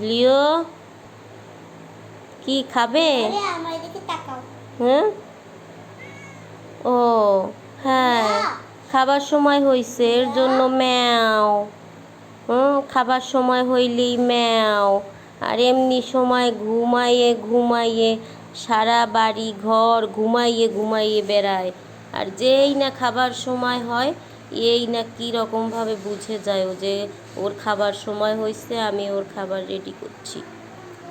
লিও কি খাবে? হ্যাঁ? ও হ্যাঁ। খাবার সময় হইছে এর জন্য ম্যাও। হুম খাবার সময় হইলেই ম্যাও। আর এমনি সময় ঘুমাইয়ে ঘুমাইয়ে সারা বাড়ি ঘর ঘুমাইয়ে ঘুমাইয়ে বেড়ায়। আর যেই না খাবার সময় হয় এই না কী রকমভাবে বুঝে যায় ও যে ওর খাবার সময় হয়েছে আমি ওর খাবার রেডি করছি।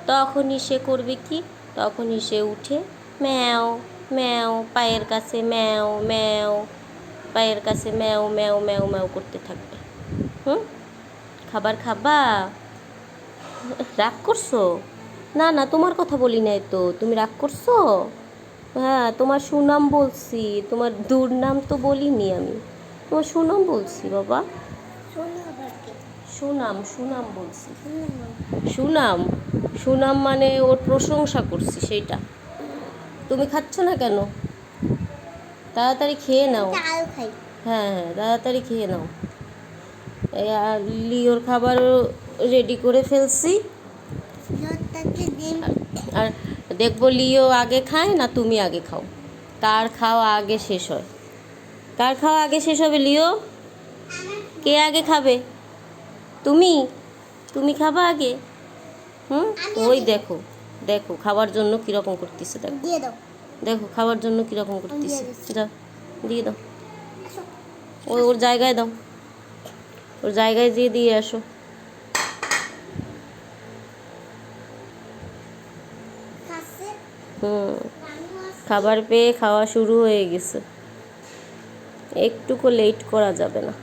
তখনই সে করবে কি? তখনই সে উঠে, ম্যাও ম্যাও, পায়ের কাছে ম্যাও ম্যাও, পায়ের কাছে ম্যাও ম্যাও ম্যাও ম্যাও করতে থাকবে। হুম? খাবার খাবা? রাগ করছ? না না, তোমার কথা বলি নাই তো, তুমি রাগ করছ? হ্যাঁ তোমার সুনাম বলছি, তোমার দুর্নাম তো বলিনি আমি। তোমার সুনাম বলছি বাবা। সুনাম সুনাম বলছি। সুনাম? সুনাম মানে ওর প্রশংসা করছি সেইটা। তুমি খাচ্ছ না কেন? তাড়াতাড়ি খেয়ে নাও। হ্যাঁ হ্যাঁ তাড়াতাড়ি খেয়ে নাও। আর লিওর খাবারও রেডি করে ফেলছি। আর দেখব লিও আগে খায় না তুমি আগে খাও। কার খাওয়া আগে শেষ হয়। কার খাওয়া আগে শেষ হবে লিও? কে আগে খাবে? তুমি? তুমি খাবা আগে? হুম? ওই দেখো দেখো খাবার জন্য কীরকম করতেছে দেখো। দেখো খাবার জন্য কীরকম করতেছে। যাও দিয়ে দাও। ওই ওর জায়গায় দাও। ওর জায়গায় দিয়ে দিয়ে আসো। হুম। খাবার পেয়ে খাওয়া শুরু হয়ে গেছে। একটুকু লেট করা যাবে না।